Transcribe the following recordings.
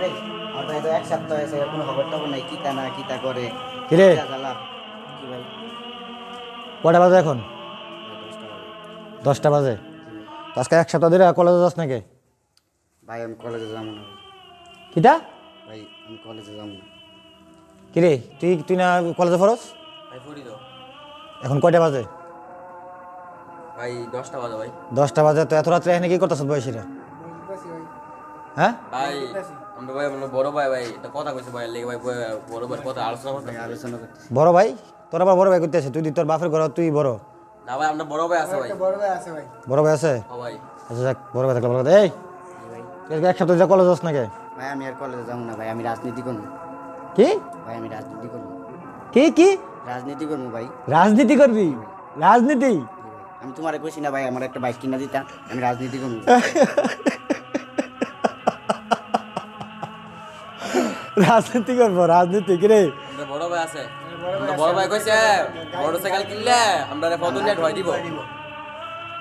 রে আমার ভাই তো এক সপ্তাহ হয়েছে কোনো খবর টবর নাই কিতা না কিতা করে কিরে যা কি ভাই? কটা বাজে এখন? দশটা বাজে। তো আজকে এক সপ্তাহ ধরে কলেজে যাস নাকি? ভাই আমি কলেজে যাব না। কিটা? ভাই আমি কলেজে যাব না। কিরে তুই তুই না কলেজে ফরস ভাই ফুরি তো। এখন কয়টা বাজে? ভাই দশটা বাজে ভাই। দশটা বাজে তো এত রাত্রে এখানে কি করতেছ বয়সীরা? হ্যাঁ? ভাই আমরা ভাই বড় ভাই ভাই এটা কথা কইছে ভাই লেগে ভাই বড়- বড় ভাই কথা আলোচনা করতে আলোচনা বড় ভাই? তোর আবার বড় ভাই করতে আছে? তুই তোর বাপের ঘর তুই বড়। না ভাই আমরা বড় ভাই আছে ভাই। বড় ভাই আছে ও ভাই আচ্ছা যাক বড় ভাই থাকলে বড় এই! এক সপ্তাহ ধরে কলেজ যাস নাকি ভাই আমি আর কলেজে যাব না ভাই আমি রাজনীতি করব। কি? ভাই আমি রাজনীতি করব। কি কি? রাজনীতি করব ভাই। রাজনীতি করবি? রাজনীতি। আমি তোমারে কইছি না ভাই আমার একটা বাইক কিনা দিতা আমি রাজনীতি করব। রাজনীতি করব রাজনীতি কি রে আমরা বড় ভাই আছে। বড় ভাই কইছে মোটরসাইকেল কিনলে আমরা ফটো ঢয় দিব।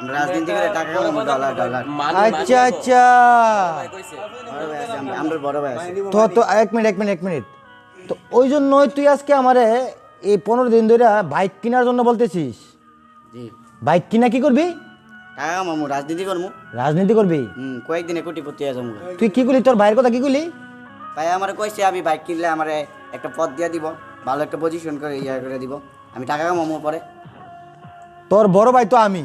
রাজনীতি করে টাকা কামাবো ডলার ডলার। আচ্ছা আচ্ছা। আছে আমরা- বড় ভাই আছে। তো তো এক মিনিট এক মিনিট এক মিনিট। তো ওই জন্যই তুই আজকে আমারে এই পনেরো দিন ধরে বাইক কেনার জন্য বলতেছিস? জি। বাইক কিনা কি করবি? টাকা রাজনীতি করব। রাজনীতি করবি? হুম কয়েকদিনে কোটিপতি যাব। তুই কি করলি? তোর ভাইয়ের কথা কি করলি? ভাই আমার কইছে আমি বাইক কিনলে আমার একটা পদ দিয়ে দিব ভালো একটা পজিশন করে ইয়ে করে দিব। আমি টাকা কামাবো পরে। তোর বড় ভাই তো আমি।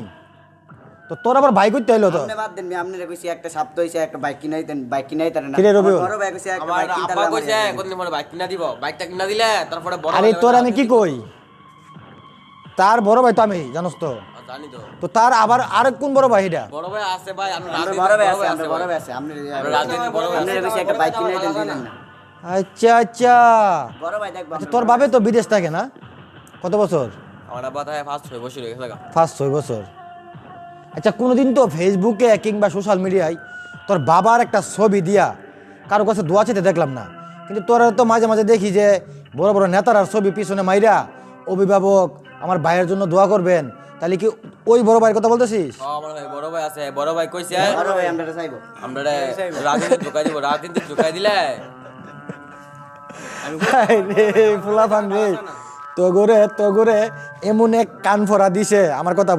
তো তোর আবার ভাই করতে হইল তো? আপনি বাদ দেন আপনি কইছি একটা সপ্তাহ হইছে একটা বাইক কিনাই দেন বাইক কিনাই তার না? আমার বড় ভাই কইছে একটা বাইক কিনতে হলে কইছে আমার- কোনদিন পরে বাইক কিনা দিব? বাইকটা কিনা দিলে তারপরে বড় আরে তোর আমি কি কই? তার বড় ভাই তো আমি জানোস তো? জানি তো। তো তার আবার আর কোন বড় ভাই এটা? বড় ভাই আছে ভাই আমরা বড় ভাই আছে আমরা বড় ভাই। আছে আপনি রাজনীতি বড় ভাই আপনি আছে একটা বাইক কিনাই দেন দিলেন না। আচ্ছা আচ্ছা। বড় ভাই দেখব আচ্ছা তোর বাপে তো বিদেশ থাকে না? কত বছর? আমার আব্বা তাই ফার্স্ট হয়ে বসে রয়েছে লাগা পাঁচ ছয় বছর। আচ্ছা কোনোদিন তো ফেসবুকে কিংবা সোশ্যাল মিডিয়ায় তোর বাবার একটা ছবি দিয়া কারও কাছে দোয়া চেতে দেখলাম না। কিন্তু তোরা তো মাঝে মাঝে দেখি যে বড় বড় নেতারার ছবি পিছনে মাইরা অভিভাবক আমার ভাইয়ের জন্য দোয়া করবেন। তাহলে কি ওই বড় ভাইয়ের কথা বলতেছিস? আমার ভাই বড় ভাই আছে। বড় ভাই কইছে বড় ভাই আমরা চাইব। আমরা রাজনীতি ঢুকাই দিব রাজনীতি ঢুকাই দিলে? ফুলাফান রে তগরে তগরে এমন এক কান ফরা দিছে। আমার কথা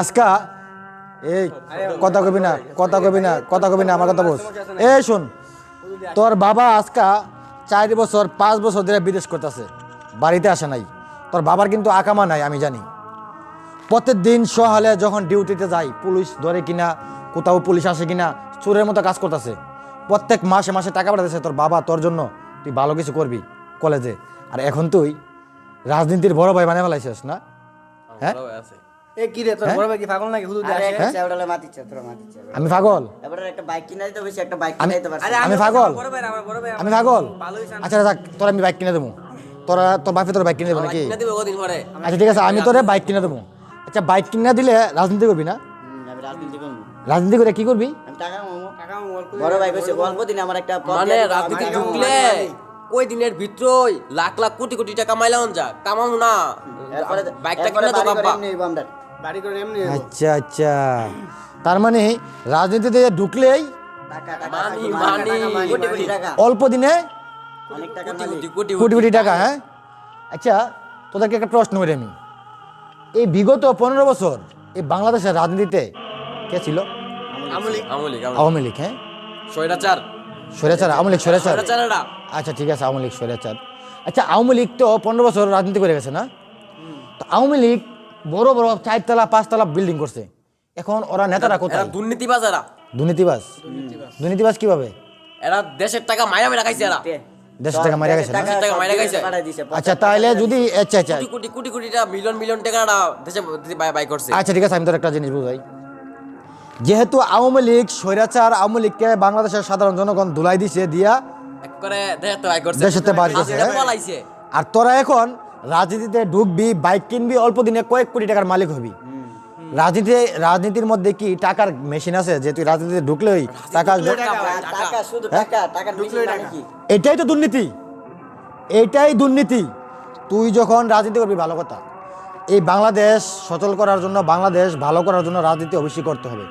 আজকা এই কথা কবি না কথা কবি না কথা কবি না আমার কথা শুন তোর বাবা আজকা চার বছর পাঁচ বছর ধরে বিদেশ করতেছে। বাড়িতে আসে নাই। তোর বাবার কিন্তু আকামা নাই আমি জানি। প্রত্যেক দিন সহালে যখন ডিউটিতে যাই পুলিশ ধরে কিনা কোথাও পুলিশ আসে কিনা চোরের মতো কাজ করতেছে। প্রত্যেক মাসে মাসে টাকা পাঠাতেছে তোর বাবা তোর জন্য তুই ভালো কিছু করবি কলেজে। আর এখন তুই রাজনীতির বড় ভাই বানিয়ে ফেলাইছিস না? হ্যাঁ? বড় ভাই আছে। এ কি রে তোর বড় ভাই কি পাগল নাকি? হুদু আরে একটা চাউডালে মাতিচ্ছে তোরা মাতিচ্ছে আমি পাগল? এবারে একটা বাইক কিনা দিতে কইছে একটা বাইক আমি কিনাইতে পারছি। আমি পাগল? বড় ভাই আমার বড় ভাই আমি পাগল? আচ্ছা তোর আমি বাইক কিনে দেবো। তোরা তোর বাপে তোর বাইক কিনে দেবো নাকি? আচ্ছা ঠিক আছে আমি তোরে বাইক কিনে দেবো। আচ্ছা বাইক কিনে দিলে রাজনীতি করবি না? রাজনীতি করে কি করবি? আমি টাকা কামাবো। টাকা অল্প বড় ভাই কইছে অল্প দিনে আমার একটা মানে রাজনীতি ঢুকলে ওই দিনের ভিতরই লাখ লাখ কোটি কোটি টাকা মাইলাম যা কামামু না। বাইকটা কিনে তো বাবা আচ্ছা আচ্ছা। তার মানে রাজনীতিতে ঢুকলেই টাকা টাকা মানি, মানি, কোটি কোটি টাকা। অল্প দিনে কোটি মালিক। কোটি কোটি কোটি কোটি টাকা হ্যাঁ? আচ্ছা তোদেরকে একটা প্রশ্ন করি আমি। এই বিগত পনেরো বছর এই বাংলাদেশের রাজনীতিতে কে ছিল? আওয়ামী লীগ হ্যাঁ? সৈরাচার স্বৈরাচার আওয়ামী লীগ স্বৈরাচার। আচ্ছা ঠিক আছে আওয়ামী লীগ স্বৈরাচার। আচ্ছা আওয়ামী লীগ তো পনেরো বছর রাজনীতি করে গেছে না? তো আওয়ামী লীগ বড় বড় চারতলা পাঁচতলা বিল্ডিং করছে। এখন ওরা নেতারা কোথায়? দুর্নীতিবাজ এরা। দুর্নীতিবাজ। দুর্নীতিবাজ। কীভাবে? এরা দেশের টাকা মাইরা মেরা খাইছে এরা। দেশের টাকা মারিয়া গেছে না? টাকা টাকা মাইরা বিদেশে পাঠায় দিছে। আচ্ছা তাহলে যদি আচ্ছা আচ্ছা। কোটি কোটি কোটি কোটি টাকা মিলিয়ন মিলিয়ন টাকা দেশে দেশে বাই বাই করছে। আচ্ছা ঠিক আছে আমি তোর একটা জিনিস বুঝাই। যেহেতু আওয়ামী লীগ স্বৈরাচার আওয়ামী লীগকে বাংলাদেশের সাধারণ জনগণ ধুলাই দিছে দিয়া এক করে দেশে তো বাই করছে। দেশেতে বাই করছে, হ্যাঁ? পলাইছে আর তোরা এখন রাজনীতিতে ঢুকবি বাইক কিনবি অল্প দিনে কয়েক কোটি টাকার মালিক হবি। রাজনীতি রাজনীতির মধ্যে কি টাকার মেশিন আছে? যে তুই রাজনীতিতে ঢুকলেই টাকা টাকা, টাকা, শুধু টাকা, টাকার মেশিন কি? এটাই তো দুর্নীতি। এইটাই দুর্নীতি। তুই যখন রাজনীতি করবি ভালো কথা। এই বাংলাদেশ সচল করার জন্য বাংলাদেশ ভালো করার জন্য রাজনীতি অবশ্যই করতে হবে।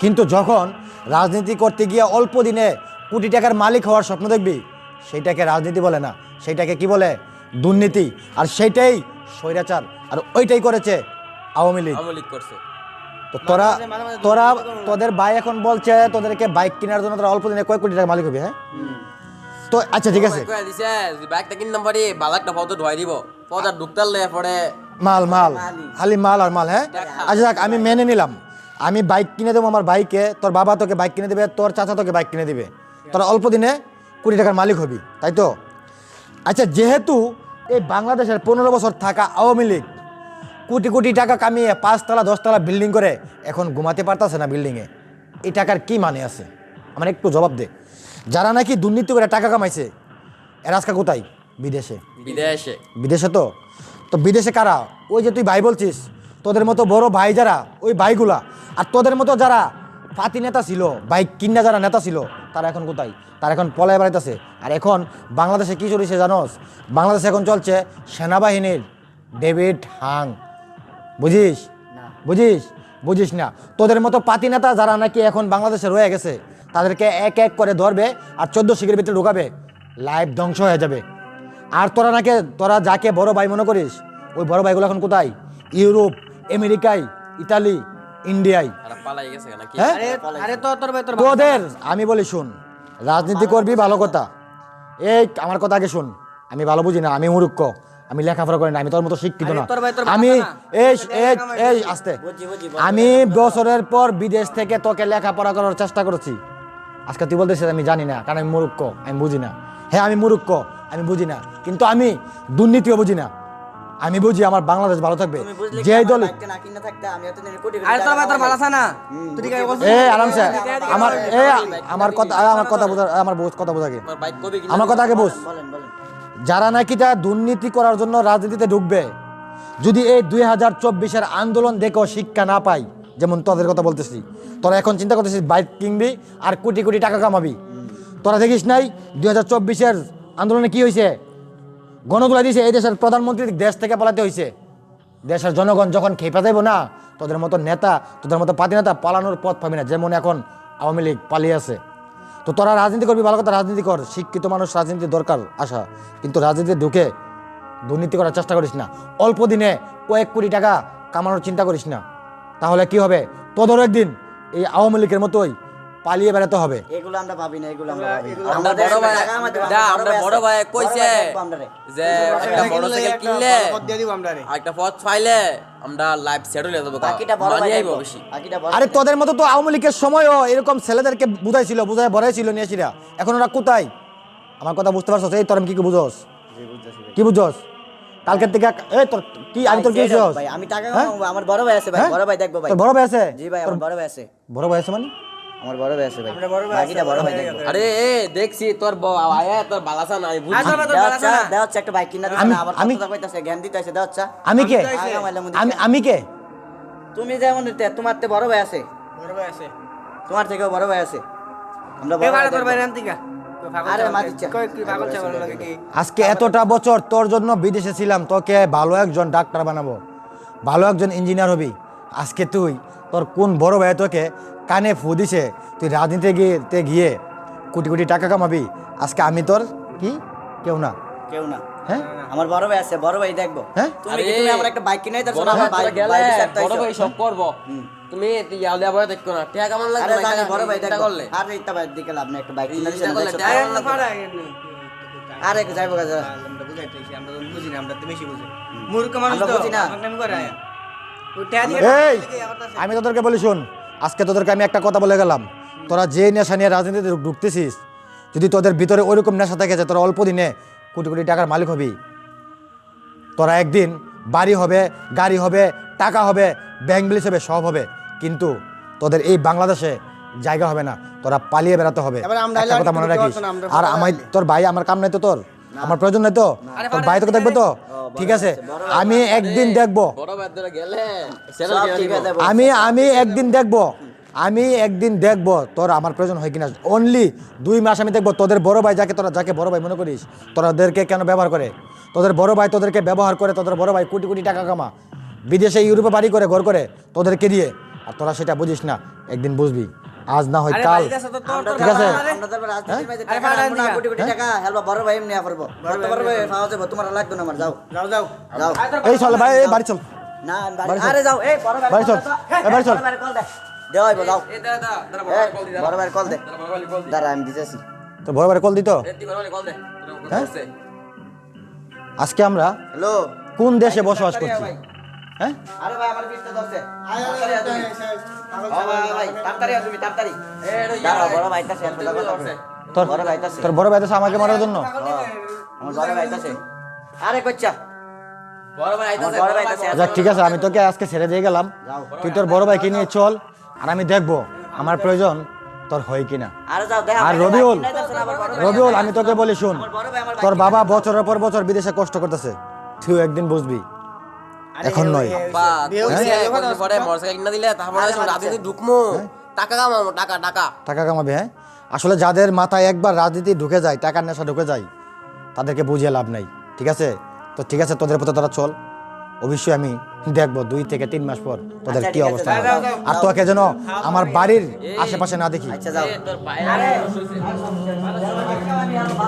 কিন্তু যখন রাজনীতি করতে গিয়ে অল্প দিনে কোটি টাকার মালিক হওয়ার স্বপ্ন দেখবি সেইটাকে রাজনীতি বলে না। সেইটাকে কি বলে? দুর্নীতি। আর সেইটাই স্বৈরাচার। আর ওইটাই করেছে আওয়ামী লীগ। আওয়ামী লীগ করছে। তো তোরা তোরা তোদের ভাই এখন বলছে তোদেরকে বাইক কেনার জন্য তোরা অল্প দিনে কয়েক কোটি টাকা মালিক হবে হ্যাঁ? তো আচ্ছা ঠিক আছে। কয়ে দিছে বাইকটা কিনতাম পারি ভালো একটা ফটো ধোয়াই দিব। ফটো ঢুকতালে পরে মাল মাল। খালি মাল আর মাল হ্যাঁ? আচ্ছা যাক আমি মেনে নিলাম। আমি বাইক কিনে দেবো আমার বাইকে তোর বাবা তোকে বাইক কিনে দেবে তোর চাচা তোকে বাইক কিনে দেবে। তোরা অল্প দিনে কোটি টাকার মালিক হবি তাই তো? আচ্ছা যেহেতু এই বাংলাদেশের পনেরো বছর থাকা আওয়ামী লীগ কোটি কোটি টাকা কামিয়ে পাঁচতলা দশতলা বিল্ডিং করে এখন ঘুমাতে পারতাছে না বিল্ডিংয়ে এই টাকার কি মানে আছে? আমার একটু জবাব দে। যারা নাকি দুর্নীতি করে টাকা কামাইছে এরা আজকে কোথায়? বিদেশে। বিদেশে। বিদেশে তো? তো বিদেশে কারা? ওই যে তুই ভাই বলছিস তোদের মতো বড় ভাই যারা ওই ভাইগুলা। আর তোদের মতো যারা পাতি নেতা ছিল বাইক কিনা যারা নেতা ছিল তারা এখন কোথায়? তারা এখন পলায় বেড়াইতেছে। আর এখন বাংলাদেশে কী চলেছে জানোস? বাংলাদেশে এখন চলছে সেনাবাহিনীর ডেভিড হাং। বুঝিস? বুঝিস? বুঝিস না। তোদের মতো পাতি নেতা যারা নাকি এখন বাংলাদেশে রয়ে গেছে তাদেরকে এক এক করে ধরবে আর চোদ্দ শিখের ভিতরে ঢুকাবে। লাইফ ধ্বংস হয়ে যাবে। আর তোরা নাকি তোরা যাকে বড় ভাই মনে করিস ওই বড় ভাইগুলো এখন কোথায়? ইউরোপ আমেরিকায় ইতালি ইন্ডিয়ায়। আর পালাই গেছে নাকি? হ্যাঁ? আরে আরে তোর তোর ভাই তোর তোদের আমি বলি শুন রাজনীতি করবি ভালো কথা। এই আমার কথা আগে শুন। আমি ভালো বুঝি না আমি মূর্খ। আমি লেখাপড়া করি না আমি তোর মতো শিক্ষিত না। আমি এই। আস্তে। বুঝি, বুঝি, আমি বছরের পর বিদেশ থেকে তোকে লেখাপড়া করার চেষ্টা করেছি। আজকে তুই বলতেছিস আমি জানি না কারণ আমি মূর্খ আমি বুঝি না। হ্যাঁ আমি মূর্খ আমি বুঝি না। কিন্তু আমি দুর্নীতিও বুঝি না। আমি বুঝি আমার বাংলাদেশ ভালো থাকবে। যে আমার দল বুঝি, আমার আমার কথা আমার কথা বোঝা আমার বোঝ- কথা বোঝাকে আমার বাইক কবি কিনা আমার কথা আগে বুঝ। বলেন বলেন। যারা নাকি তা দুর্নীতি করার জন্য রাজনীতিতে ঢুকবে, যদি এই দুই হাজার চব্বিশের আন্দোলন দেখেও শিক্ষা না পাই, যেমন তোদের কথা বলতেছি, তোরা এখন চিন্তা করতেছিস বাইক কিনবি আর কোটি কোটি টাকা কামাবি। তোরা দেখিস নাই দুই হাজার চব্বিশের আন্দোলনে কি হয়েছে গণতুলা দিয়েছে এই দেশের প্রধানমন্ত্রী দেশ থেকে পালাতে হয়েছে দেশের জনগণ যখন খেপে যাইব না, তোদের মতো নেতা, তোদের মতো পাতি নেতা পালানোর পথ পাবি না, যেমন এখন আওয়ামী লীগ পালিয়ে আছে। তো তোরা রাজনীতি করবি, ভালো কথা রাজনীতি কর। শিক্ষিত মানুষ রাজনীতি দরকার আসা কিন্তু রাজনীতি ঢুকে দুর্নীতি করার চেষ্টা করিস না। অল্প দিনে কয়েক কোটি টাকা কামানোর চিন্তা করিস না। তাহলে কি হবে? তোদেরও একদিন এই আওয়ামী লীগের মতোই পালিয়ে বেড়াতে হবে। এগুলো আমরা ভাবি না এগুলো আমরা আমরা বড় ভাই দা আমরা বড় ভাই কইছে বড়। যে একটা মোটরসাইকেল কিনলে দিয়ে দিব আমরা রে। আর একটা পথ পাইলে আমরা লাইফ সেট হয়ে যাব বাকিটা বড় ভাই আইবো বেশি। আরে তোদের মতো তো আওয়ামী লীগের সময়ও এরকম ছেলেদেরকে বুঝাইছিল বুঝাই ভরাইছিল নিয়েছিরা এখন ওরা কোথায়? আমার কথা বুঝতে পারছস? এই তোর কি কি বুঝোস? বুঝতেছি কি বুঝোস? কালকের থেকে এই তোর কি আমি তোর কি ভাই, বুঝোস? ভাই আমি টাকা হ্যাঁ? আমার বড় ভাই আছে ভাই হ্যাঁ? বড় ভাই দেখব ভাই। তোর বড় ভাই আছে? জি ভাই আমার বড় ভাই আছে। বড় ভাই আছে মানে? আমার বড় ভাই আছে ভাই। আমরা বড় ভাই বাকিটা বড় ভাই দেখব। আরে এ দেখছি তোর আয়া তোর বালাসা বুঝছি। তোর দেওয়া হচ্ছে, একটা বাইক কিনা না, আবার কথা কইতাছে, জ্ঞান দিতেছে, হচ্ছে। আমি কে? আমি আমি কে? তুমি যেমন তোমার তে বড় ভাই আছে। বড় ভাই আছে। তোমার থেকেও বড় ভাই আছে। আমরা বড় ভাই তোর ভাই আজকে এতটা বছর তোর জন্য বিদেশে ছিলাম তোকে ভালো একজন ডাক্তার বানাবো ভালো একজন ইঞ্জিনিয়ার হবি। আজকে তুই তোর কোন বড় ভাই তোকে কানে ফু দিছে তুই রাজনীতিতে গিয়ে তে গিয়ে কোটি কোটি টাকা কামাবি। আজকে আমি তোর কি? কেউ না। কেউ না। হ্যাঁ? আমার বড় ভাই আছে বড় ভাই দেখব। হ্যাঁ? তুমি তুমি আমার একটা বাইক কিনে দিতেছো বড় না ভাই আমার বাইক গেলে বাইক দিতে বড় ভাই সব করব। তুমি ইয়াল দেওয়া দেখো না। টাকা কেমন লাগবে আরে বড় ভাই ভাই দিকে লাভ নেই একটা বাইক কিনে যাইবো আমরা বুঝাইতেছি আমরা বুঝি না আমরা তো বেশি বুঝি। মূর্খ মানুষ তো না। করে এই আমি তোদেরকে বলি শোন। আজকে তোদেরকে আমি একটা কথা বলে গেলাম। তোরা যে নেশা নিয়ে রাজনীতিতে ঢুকতেছিস যদি তোদের ভিতরে ওইরকম নেশা থাকে যে তোরা অল্প দিনে কোটি কোটি টাকার মালিক হবি। তোরা একদিন বাড়ি হবে গাড়ি হবে টাকা হবে ব্যাংক ব্যালেন্স হবে সব হবে। কিন্তু তোদের এই বাংলাদেশে জায়গা হবে না তোরা পালিয়ে বেড়াতে হবে। কথা মনে রাখিস। আর আমার তোর ভাই আমার কাম নাই তো তোর? আমার প্রয়োজন নাই তো? তোর বড় ভাই তোকে দেখবে তো? ঠিক আছে। আমি একদিন দেখব। আমি আমি একদিন দেখব। আমি একদিন দেখব তোর আমার প্রয়োজন হয় কিনা। অনলি দুই মাস আমি দেখব তোদের বড় ভাই যাকে তোরা যাকে বড় ভাই মনে করিস তোরা ওদেরকে কেন ব্যবহার করে? তোদের বড় ভাই তোদেরকে ব্যবহার করে তোদের বড় ভাই কোটি কোটি টাকা কামা। বিদেশে ইউরোপে বাড়ি করে ঘর করে তোদেরকে দিয়ে। আর তোরা সেটা বুঝিস না একদিন বুঝবি। আজ না হয় কাল। ঠিক আছে। যাও। যাও এই চল ভাই এই বাড়ি চল। না আমি বাড়ি- বাড়ি চল। আরে যাও এই বাড়ি চল। বাড়ি চল। বড় ভাইয়ের কল দে। দেওয়া হইবো যাও। এ দাদা দাদা বড় ভাই কল দি বড় ভাইয়ের কল দে। দাদা বড় ভাই কল দি। দাঁড়া আমি দিতেছি। তো বড় কল দিত হ্যাঁ? আজকে আমরা হ্যালো। কোন দেশে বসবাস করছি? হ্যাঁ? আরে ভাই আমার ধরছে। তোর বড় ভাই আমাকে মারার জন্য। আরে কচ্চা। আচ্ছা ঠিক আছে আমি তোকে আজকে ছেড়ে দিয়ে গেলাম। তুই তোর বড় ভাইকে নিয়ে চল আর আমি দেখব আমার প্রয়োজন তোর হয় কিনা। আরে যাও দেখা আর রবিউল। রবিউল আমি তোকে বলি শুন তোর বাবা বছরের পর বছর বিদেশে কষ্ট করতেছে। তুই একদিন বুঝবি। এখন নয়। ঢুকমু? টাকা কামাবো টাকা টাকা। টাকা কামাবে হ্যাঁ? আসলে যাদের মাথায় একবার রাজনীতি ঢুকে যায় টাকার নেশা ঢুকে যায় তাদেরকে বুঝিয়ে লাভ নাই ঠিক আছে? তো ঠিক আছে তোদের পথে তারা চল। অবশ্যই আমি দেখব দুই থেকে তিন মাস পর তোদের আচ্ছা, কি অবস্থা। হয়। আর তোকে যেন আমার বাড়ির আশেপাশে না দেখি।